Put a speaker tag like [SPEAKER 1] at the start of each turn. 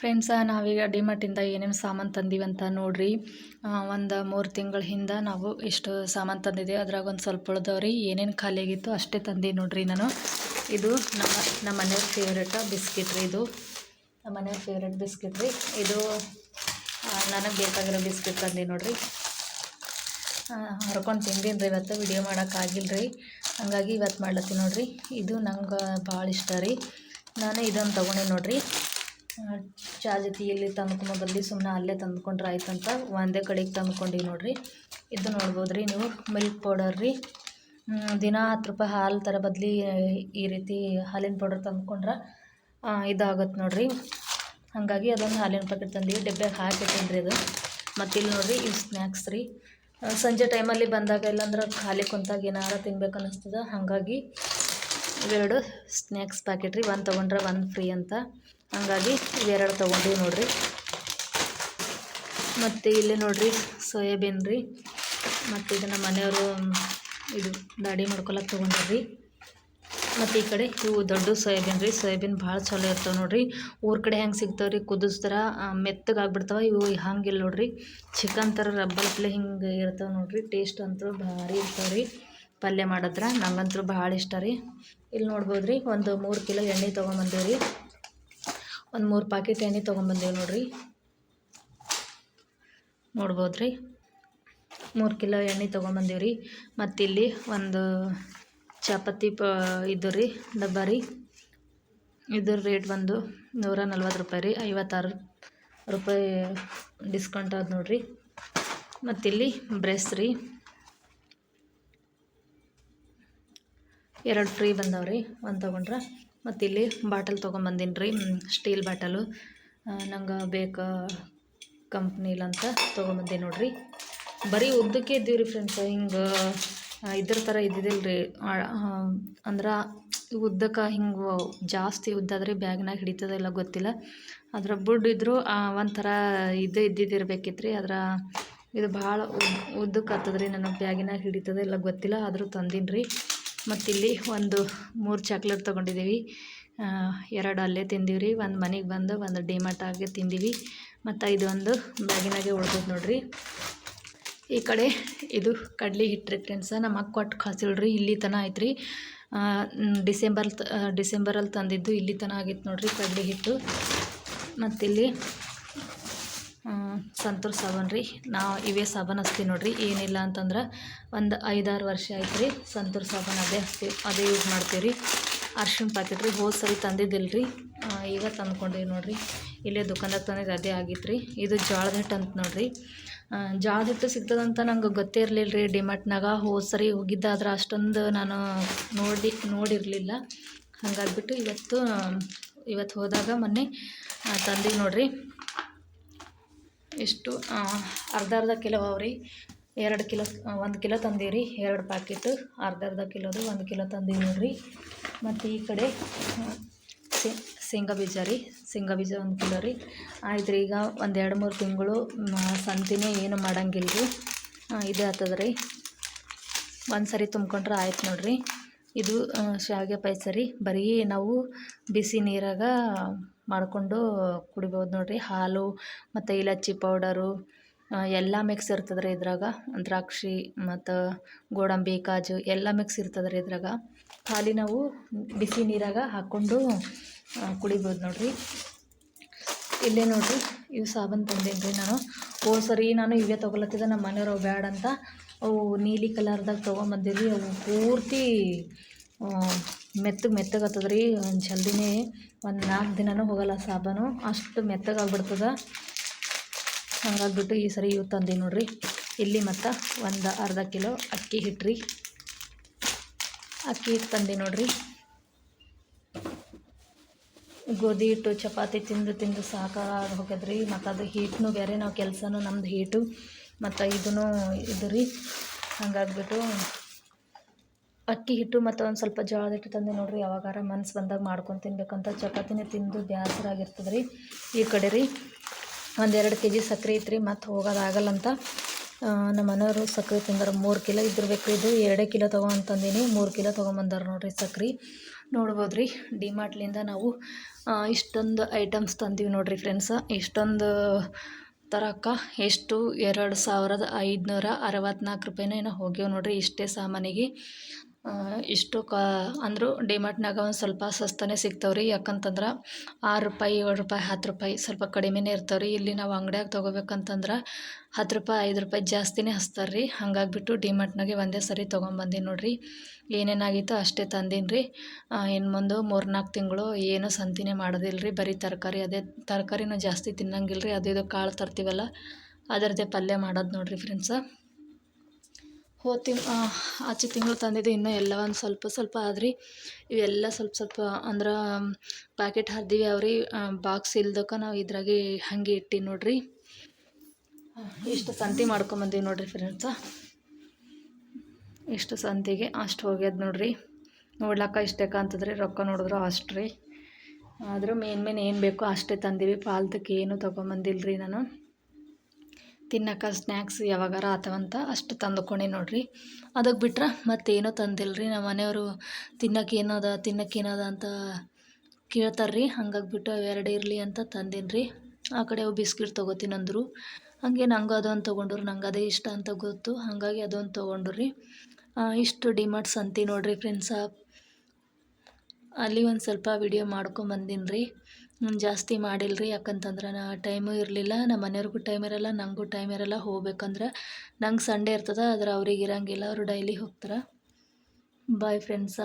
[SPEAKER 1] Friends ನಾವೀಗ ಡಿಮಾರ್ಟಿಂದ ಏನೇನು ಸಾಮಾನು ತಂದೀವಂತ ನೋಡ್ರಿ. ಒಂದು ಮೂರು ತಿಂಗಳ ಹಿಂದೆ ನಾವು ಇಷ್ಟು ಸಾಮಾನು ತಂದಿದ್ದೆ ಅದ್ರಾಗ ಒಂದು ಸ್ವಲ್ಪ ಉಳ್ದವ್ರಿ. ಏನೇನು ಖಾಲಿಯಾಗಿತ್ತು ಅಷ್ಟೇ ತಂದಿ ನೋಡ್ರಿ ನಾನು. ಇದು ನಮ್ಮ ನಮ್ಮ ಮನೆಯವ್ರ ಫೇವ್ರೇಟ ಬಿಸ್ಕಿಟ್ ರೀ ಇದು. ನಮ್ಮ ಮನೆಯವ್ರ ಫೇವ್ರೇಟ್ ಬಿಸ್ಕಿಟ್ ರೀ. ಇದು ನನಗೆ ಬೇಕಾಗಿರೋ ಬಿಸ್ಕಿಟ್ ತಂದೆ ನೋಡ್ರಿ. ಹರ್ಕೊಂಡು ತಿಂದೀನಿ ರೀ ಇವತ್ತು. ವಿಡಿಯೋ ಮಾಡೋಕ್ಕಾಗಿಲ್ಲ ರೀ ಹಾಗಾಗಿ ಇವತ್ತು ಮಾಡ್ಲತ್ತೀನಿ ನೋಡ್ರಿ. ಇದು ನಂಗೆ ಭಾಳ ಇಷ್ಟ ರೀ. ನಾನು ಇದೊಂದು ತೊಗೊಂಡೆ ನೋಡ್ರಿ. ಚಾ ಜೊತೆ ಇಲ್ಲಿ ತಂದ್ಕೊಂಬ ಬದಲಿ ಸುಮ್ಮನೆ ಅಲ್ಲೇ ತಂದ್ಕೊಂಡ್ರೆ ಆಯ್ತಂತ ಒಂದೇ ಕಡೆಗೆ ತಂದ್ಕೊಂಡೀವಿ ನೋಡಿರಿ. ಇದು ನೋಡ್ಬೋದು ರೀ ನೀವು ಮಿಲ್ಕ್ ಪೌಡರ್ ರೀ. ದಿನ ಹತ್ತು ರೂಪಾಯಿ ಹಾಲು ಥರ ಬದಲಿ ಈ ರೀತಿ ಹಾಲಿನ ಪೌಡರ್ ತಂದ್ಕೊಂಡ್ರೆ ಇದಾಗತ್ತೆ ನೋಡಿರಿ. ಹಾಗಾಗಿ ಅದೊಂದು ಹಾಲಿನ ಪ್ಯಾಕೆಟ್ ತಂದೀವಿ ಡಬ್ಬ್ಯಾಗ ಹಾಕಿಟ್ಟೇನಿ ರೀ ಅದು. ಮತ್ತು ಇಲ್ಲಿ ನೋಡ್ರಿ, ಇವು ಸ್ನ್ಯಾಕ್ಸ್ ರೀ. ಸಂಜೆ ಟೈಮಲ್ಲಿ ಬಂದಾಗ ಇಲ್ಲಾಂದ್ರೆ ಖಾಲಿ ಕುಂತಾಗ ಏನಾರ ತಿನ್ಬೇಕು ಅನ್ನಿಸ್ತದ. ಹಾಗಾಗಿ ಇವೆರಡು ಸ್ನ್ಯಾಕ್ಸ್ ಪ್ಯಾಕೆಟ್ ರೀ. ಒಂದು ತೊಗೊಂಡ್ರೆ ಒಂದು ಫ್ರೀ ಅಂತ. ಹಾಗಾಗಿ ಇವೆರಡು ತೊಗೊಂಡಿವಿ ನೋಡಿರಿ. ಮತ್ತು ಇಲ್ಲಿ ನೋಡ್ರಿ ಸೋಯಾಬೀನ್ ರೀ. ಮತ್ತು ಇದನ್ನು ಮನೆಯವರು ಇದು ದಾಡಿ ಮಾಡ್ಕೊಳಕ್ಕೆ ತೊಗೊಂಡ್ರಿ. ಮತ್ತು ಈ ಕಡೆ ಇವು ದೊಡ್ಡ ಸೋಯಾಬೀನ್ ರೀ. ಸೋಯಾಬೀನ್ ಭಾಳ ಚಲೋ ಇರ್ತಾವೆ ನೋಡಿರಿ. ಊರ ಕಡೆ ಹೆಂಗೆ ಸಿಗ್ತಾವೆ ರೀ ಕುದಿಸ್ತಾರ ಆಗ್ಬಿಡ್ತಾವೆ. ಇವು ಹಂಗಿಲ್ಲ ನೋಡ್ರಿ. ಚಿಕನ್ ಥರ ರಬ್ಬಲ್ಪ್ಲೆ ಹಿಂಗೆ ಇರ್ತಾವೆ ನೋಡಿರಿ. ಟೇಸ್ಟ್ ಅಂತೂ ಭಾರಿ ಇರ್ತಾವೆ ರೀ ಪಲ್ಯ ಮಾಡಿದ್ರೆ ನಂಗಂತೂ ಭಾಳ ಇಷ್ಟ ರೀ. ಇಲ್ಲಿ ನೋಡ್ಬೋದು ರೀ ಒಂದು ಮೂರು ಕಿಲೋ ಎಣ್ಣೆ ತೊಗೊಂಬಂದೇವೆ ರೀ ಒಂದು ಮೂರು ಪ್ಯಾಕೆಟ್ ಎಣ್ಣೆ ತೊಗೊಂಬಂದೀವಿ ನೋಡಿರಿ. ನೋಡ್ಬೋದು ರೀ ಮೂರು ಕಿಲೋ ಎಣ್ಣೆ ತೊಗೊಂಬಂದೀವಿ ರೀ ಮತ್ತಿಲ್ಲಿ ಒಂದು ಚಪಾತಿ ಪ ಇದು ರೀ ಡಬ್ಬ ರೀ. ಇದ್ರ ರೇಟ್ ಬಂದು ನೂರ ನಲ್ವತ್ತು ರೂಪಾಯಿ ರೀ. ಐವತ್ತಾರು ರೂಪಾಯಿ ಡಿಸ್ಕೌಂಟ್ ಆದ ನೋಡ್ರಿ. ಮತ್ತಿಲ್ಲಿ ಬ್ರೆಸ್ ರೀ. ಎರಡು ಫ್ರೀ ಬಂದವ್ರಿ, ಒಂದು ತೊಗೊಂಡ್ರೆ. ಮತ್ತು ಇಲ್ಲಿ ಬಾಟಲ್ ತೊಗೊಂಬಂದೀನಿ ರೀ ಸ್ಟೀಲ್ ಬಾಟಲು. ನಂಗೆ ಬೇಕು ಕಂಪ್ನಿಲಂತ ತೊಗೊಂಬಂದೀನಿ ನೋಡಿರಿ. ಬರೀ ಉದ್ದಕ್ಕೆ ಇದ್ದೀವಿ ರೀ ಫ್ರೆಂಡ್ಸ್ ಹಿಂಗೆ ಇದ್ರ ಥರ ಇದ್ದಿದ್ದಿಲ್ಲ ರೀ. ಅಂದ್ರೆ ಉದ್ದಕ್ಕೆ ಹಿಂಗೆ ಜಾಸ್ತಿ ಉದ್ದಾದ್ರೆ ಬ್ಯಾಗ್ನಾಗ ಹಿಡಿತದ ಇಲ್ಲ ಗೊತ್ತಿಲ್ಲ. ಅದರ ಬುಡ್ ಇದ್ದರೂ ಒಂಥರ ಇದು ಇದ್ದಿದ್ದಿರ್ಬೇಕಿತ್ತು ರೀ ಅದ್ರ ಇದು ಭಾಳ ಉದ್ ಉದ್ದಕ್ಕೆ ಹತ್ತದ್ರಿ ನನಗೆ ಬ್ಯಾಗಿನಾಗ ಹಿಡಿತದ ಇಲ್ಲ ಗೊತ್ತಿಲ್ಲ, ಆದರೂ ತಂದೀನಿ ರೀ. ಮತ್ತಿಲ್ಲಿ ಒಂದು ಮೂರು ಚಾಕ್ಲೇಟ್ ತೊಗೊಂಡಿದ್ದೀವಿ. ಎರಡು ಅಲ್ಲೇ ತಿಂದೀವಿ ರೀ ಒಂದು ಮನೆಗೆ ಬಂದು, ಒಂದು ಡಿಮಾರ್ಟಾಗೆ ತಿಂದೀವಿ. ಮತ್ತು ಇದೊಂದು ಬ್ಯಾಗಿನಾಗೆ ಉಳ್ದದ್ದು ನೋಡಿರಿ. ಈ ಕಡೆ ಇದು ಕಡ್ಲಿ ಹಿಟ್ಟು ರೀ ಫ್ರೆಂಡ್ಸ ನಮ್ಮ ಅಕ್ಕ ಕೊಟ್ಟು ಕಳ್ಸಿಲ್ರಿ. ಇಲ್ಲಿ ತನ ಆಯ್ತು ರೀ ಡಿಸೆಂಬರ್ ಡಿಸೆಂಬರಲ್ಲಿ ತಂದಿದ್ದು ಇಲ್ಲಿ ತನ ಆಗಿತ್ತು ನೋಡ್ರಿ ಕಡ್ಲಿ ಹಿಟ್ಟು. ಮತ್ತಿಲ್ಲಿ ಸಂತೂರ್ ಸಾಬೂನು ರೀ. ನಾವು ಇವೇ ಸಾಬೂನು ಹಚ್ತೀವಿ ನೋಡಿರಿ. ಏನಿಲ್ಲ ಅಂತಂದ್ರೆ ಒಂದು ಐದಾರು ವರ್ಷ ಆಯ್ತು ರೀ ಸಂತೂರ್ ಸಾಬೂನು ಅದೇ ಹಚ್ತೀವಿ ಅದೇ ಯೂಸ್ ಮಾಡ್ತೀವಿ ರೀ. ಅರ್ಶಿಣ ಪ್ಯಾಕೆಟ್ ರೀ, ಹೋದ ಸರಿ ತಂದಿದ್ದಿಲ್ಲ ರೀ ಈಗ ತಂದ್ಕೊಂಡೀವಿ ನೋಡಿರಿ. ಇಲ್ಲೇ ದುಕಾನ್ದಾಗ ತಂದಿದ್ದು ಅದೇ ಆಗಿತ್ತು ರೀ ಇದು ಜೋಳದ ಹಿಟ್ಟು ಅಂತ ನೋಡಿರಿ. ಜೋಳದ ಹಿಟ್ಟು ಸಿಗ್ತದಂತ ನಂಗೆ ಗೊತ್ತೇ ಇರಲಿಲ್ಲ ರೀ ಡಿಮಾರ್ಟ್ನಾಗ ಹೋದ ಸರಿ ಹೋಗಿದ್ದಾದ್ರೆ ಅಷ್ಟೊಂದು ನಾನು ನೋಡಿ, ನೋಡಿರಲಿಲ್ಲ. ಹಂಗಾಗ್ಬಿಟ್ಟು ಇವತ್ತು ಇವತ್ತು ಹೋದಾಗ ಮೊನ್ನೆ ತಂದೀವಿ ನೋಡ್ರಿ. ಎಷ್ಟು ಅರ್ಧ ಅರ್ಧ ಕಿಲೋ ಅವ್ರಿ. ಎರಡು ಕಿಲೋ, ಒಂದು ಕಿಲೋ ತಂದೀವಿ ರೀ ಎರಡು ಪ್ಯಾಕೆಟು ಅರ್ಧ ಅರ್ಧ ಕಿಲೋದು ಒಂದು ಕಿಲೋ ತಂದೀವಿ ನೋಡಿರಿ ಮತ್ತು ಈ ಕಡೆ ಶೇಂಗಾ ಬೀಜ ರೀ. ಶೇಂಗಾ ಬೀಜ ಒಂದು ಕಿಲೋ ರೀ. ಆಯ್ತು ರೀ ಈಗ ಒಂದು ಎರಡು ಮೂರು ತಿಂಗಳು ಸಂತಿನೇ ಏನು ಮಾಡಂಗಿಲ್ಲ ರೀ ಇದೇ ಆಗ್ತದೆ ರೀ ಒಂದು ಸರಿ ತುಂಬ್ಕೊಂಡ್ರೆ ಆಯ್ತು ನೋಡ್ರಿ. ಇದು ಶಾವಿಗೆ ಪಾಯಸ ರೀ. ಬರೀ ನಾವು ಬಿಸಿ ನೀರಾಗ ಮಾಡಿಕೊಂಡು ಕುಡಿಬೋದು ನೋಡಿರಿ. ಹಾಲು ಮತ್ತು ಇಲಚ್ಚಿ ಪೌಡರು ಎಲ್ಲ ಮಿಕ್ಸ್ ಇರ್ತದೆ ರೀ ಇದ್ರಾಗ. ದ್ರಾಕ್ಷಿ ಮತ್ತು ಗೋಡಂಬಿ, ಕಾಜು ಎಲ್ಲ ಮಿಕ್ಸ್ ಇರ್ತದೆ ರೀ ಇದ್ರಾಗ. ಖಾಲಿ ನಾವು ಬಿಸಿ ನೀರಾಗ ಹಾಕ್ಕೊಂಡು ಕುಡಿಬೋದು ನೋಡಿರಿ. ಇಲ್ಲೇ ನೋಡಿರಿ, ಇವು ಸಾಬನ್ ತಂದೀನಿ ರೀ ನಾನು. ಓ ಸರಿ ನಾನು ಇವೇ ತೊಗೊಳತ್ತಿದ್ದೆ ನಮ್ಮ ಮನೆಯವ್ರು ಬೇಡ ಅಂತ. ಅವು ನೀಲಿ ಕಲರ್ದಾಗ ತೊಗೊಂಬಂದಿರಿ, ಅವು ಪೂರ್ತಿ ಮೆತ್ತಗೆ ಮೆತ್ತಗತ್ತದ ರೀ ರೀ ಜಲ್ದಿನೇ ಒಂದು ನಾಲ್ಕು ದಿನವೂ ಹೋಗಲ್ಲ ಸಾಬೂನು. ಅಷ್ಟು ಮೆತ್ತಗೆ ಆಗ್ಬಿಡ್ತದ. ಹಂಗಾಗ್ಬಿಟ್ಟು ಈ ಸರಿ ಇವು ತಂದೀವಿ ನೋಡಿರಿ. ಇಲ್ಲಿ ಮತ್ತು ಒಂದು ಅರ್ಧ ಕಿಲೋ ಅಕ್ಕಿ ಹಿಟ್ಟು ಅಕ್ಕಿ ಹಿಟ್ಟು ತಂದೆ ನೋಡಿರಿ. ಗೋಧಿ ಹಿಟ್ಟು, ಚಪಾತಿ ತಿಂದು ತಿಂದು ಸಾಕಾಗಿ ಹೋಗ್ಯದ್ರಿ. ಮತ್ತು ಅದು ಹೀಟ್ನು ಬೇರೆ, ನಾವು ಕೆಲಸನೂ ನಮ್ದು ಹೀಟು. ಮತ್ತು ಇದೂ ಇದು ರೀ, ಹಂಗಾಗ್ಬಿಟ್ಟು ಅಕ್ಕಿ ಹಿಟ್ಟು ಮತ್ತು ಒಂದು ಸ್ವಲ್ಪ ಜೋಳದ ಹಿಟ್ಟು ತಂದೆ ನೋಡಿರಿ, ಯಾವಾಗಾರ ಮನ್ಸು ಬಂದಾಗ ಮಾಡ್ಕೊಂಡು ತಿನ್ಬೇಕಂತ ಚಪಾತಿನೇ ತಿಂದು ಬೇಸರಾಗಿರ್ತದೆ ರೀ ಈ ಕಡೆ ರೀ. ಒಂದೆರಡು ಕೆ ಜಿ ಸಕ್ಕರೆ ರೀ ಮತ್ತು ಹೋಗೋದಾಗಲ್ಲಂತ ನಮ್ಮ ಮನೆಯವರು ಸಕ್ಕರೆ ತಿಂದಾರ. ಮೂರು ಕಿಲೋ ಇದ್ದಿರ್ಬೇಕು, ಇದು ಎರಡೇ ಕಿಲೋ ತೊಗೊಂತಂದೀನಿ ಮೂರು ಕಿಲೋ ತೊಗೊಂಬಂದಾರ ನೋಡಿರಿ ಸಕ್ರೆ. ನೋಡ್ಬೋದು ರೀ ಡಿಮಾರ್ಟ್ಲಿಂದ ನಾವು ಇಷ್ಟೊಂದು ಐಟಮ್ಸ್ ತಂದೀವಿ ನೋಡಿರಿ ಫ್ರೆಂಡ್ಸ ಇಷ್ಟೊಂದು ತರಕ ಎಷ್ಟು? ಎರಡು ಸಾವಿರದ ಐದುನೂರ ಅರವತ್ನಾಲ್ಕು ರೂಪಾಯಿನ ಏನೋ ಹೋಗ್ಯವ ನೋಡ್ರಿ ಇಷ್ಟೇ ಸಾಮಾನಿಗೆ. ಇಷ್ಟು ಕಾ, ಅಂದರೂ ಡಿಮಾರ್ಟ್ನಾಗ ಒಂದು ಸ್ವಲ್ಪ ಸಸ್ತಾನೆ ಸಿಗ್ತಾವೆ ರೀ ಯಾಕಂತಂದ್ರೆ ಆರು ರೂಪಾಯಿ, ಏಳು ರೂಪಾಯಿ, ಹತ್ತು ರೂಪಾಯಿ ಸ್ವಲ್ಪ ಕಡಿಮೆನೇ ರೀ ಇಲ್ಲಿ ನಾವು ಅಂಗಡ್ಯಾಗ ತೊಗೋಬೇಕಂತಂದ್ರೆ ಹತ್ತು ರೂಪಾಯಿ, ಐದು ರೂಪಾಯಿ ಜಾಸ್ತಿನೇ ಹಚ್ತಾರೆ ರೀ ಹಾಗಾಗ್ಬಿಟ್ಟು ಡಿಮಾರ್ಟ್ನಾಗೆ ಒಂದೇ ಸರಿ ತೊಗೊಂಬಂದೀನಿ ನೋಡಿರಿ. ಏನೇನಾಗಿತ್ತು ಅಷ್ಟೇ ತಂದೀನಿ ರೀ ಇನ್ನು ಮುಂದೆ ಮೂರು ನಾಲ್ಕು ತಿಂಗಳು ಏನೂ ಸಂತಿನೇ ಮಾಡೋದಿಲ್ಲ ರೀ ಬರೀ ತರಕಾರಿ ಅದೇ, ತರಕಾರಿನೂ ಜಾಸ್ತಿ ತಿನ್ನಂಗಿಲ್ಲ ರೀ ಅದು ಇದು ಕಾಳು ತರ್ತೀವಲ್ಲ ಅದರದ್ದೇ ಪಲ್ಯ ಮಾಡೋದು ನೋಡಿರಿ ಫ್ರೆಂಡ್ಸ ಹೋದ ಆಚೆ ತಿಂಗಳು ತಂದಿದ್ದು ಇನ್ನೂ ಎಲ್ಲ ಒಂದು ಸ್ವಲ್ಪ ಸ್ವಲ್ಪ ಆದ್ರಿ. ಇವೆಲ್ಲ ಸ್ವಲ್ಪ ಸ್ವಲ್ಪ ಅಂದ್ರೆ ಪ್ಯಾಕೆಟ್ ಹರಿದಿವಿ ಅವ್ರಿ. ಬಾಕ್ಸ್ ಇಲ್ದಕ್ಕೆ ನಾವು ಇದ್ರಾಗೆ ಹಾಗೆ ಇಟ್ಟಿ ನೋಡ್ರಿ. ಇಷ್ಟು ಸಂತಿ ಮಾಡ್ಕೊಂಬಂದೀವಿ ನೋಡ್ರಿ ಫ್ರೆಂಡ್ಸ ಇಷ್ಟು ಸಂತಿಗೆ ಅಷ್ಟು ಹೋಗ್ಯದ ನೋಡ್ರಿ. ನೋಡ್ಲಕ್ಕ ಇಷ್ಟೇಕ ಅಂತಂದ್ರೆ, ರೊಕ್ಕ ನೋಡಿದ್ರು ಅಷ್ಟು ರೀ ಆದರೂ ಮೇನ್ ಮೇನ್ ಏನು ಬೇಕೋ ಅಷ್ಟೇ ತಂದೀವಿ. ಪಾಲ್ತಕ್ಕೆ ಏನು ತೊಗೊಂಬಂದಿಲ್ಲ ರೀ ನಾನು. ತಿನ್ನಕ್ಕೆ ಸ್ನ್ಯಾಕ್ಸ್ ಯಾವಾಗಾರ ಆತವಂತ ಅಷ್ಟು ತಂದುಕೊಂಡೆ ನೋಡ್ರಿ. ಅದಕ್ಕೆ ಬಿಟ್ರೆ ಮತ್ತೇನೂ ತಂದಿಲ್ಲ ರೀ ನಮ್ಮ ಮನೆಯವರು ತಿನ್ನಕ್ಕೆ ಏನದ ತಿನ್ನಕ್ಕೆ ಏನದ ಅಂತ ಕೇಳ್ತಾರೆ ರೀ ಹಂಗಾಗ್ಬಿಟ್ಟು ಅವೆರಡು ಇರಲಿ ಅಂತ ತಂದೀನಿ ರೀ ಆ ಕಡೆ ಅವು ಬಿಸ್ಕಿಟ್ ತೊಗೋತೀನಿ ಅಂದರು. ಹಂಗೆ ನಂಗೆ ಅದೊಂದು ತೊಗೊಂಡ್ರು, ನಂಗೆ ಅದೇ ಇಷ್ಟ ಅಂತ ಗೊತ್ತು. ಹಾಗಾಗಿ ಅದೊಂದು ತೊಗೊಂಡ್ರು ರೀ ಇಷ್ಟು ಡಿಮಾರ್ಟ್ ಸಂತಿ ನೋಡ್ರಿ ಫ್ರೆಂಡ್ಸ ಅಲ್ಲಿ ಒಂದು ಸ್ವಲ್ಪ ವಿಡಿಯೋ ಮಾಡ್ಕೊಂಬಂದಿನಿ ರೀ ಜಾಸ್ತಿ ಮಾಡಿಲ್ಲ ರೀ ಯಾಕಂತಂದ್ರೆ ನಾ ಟೈಮು ಇರಲಿಲ್ಲ ನಮ್ಮ ಮನೆಯವ್ರಿಗೂ ಟೈಮ್ ಇರಲ್ಲ ನನಗೂ ಟೈಮ್ ಇರಲ್ಲ ಹೋಗ್ಬೇಕಂದ್ರೆ ನಂಗೆ ಸಂಡೇ ಇರ್ತದೆ, ಆದ್ರೆ ಅವ್ರಿಗೆ ಇರೋಂಗಿಲ್ಲ, ಅವರು ಡೈಲಿ ಹೋಗ್ತಾರೆ. ಬಾಯ್ ಫ್ರೆಂಡ್ಸ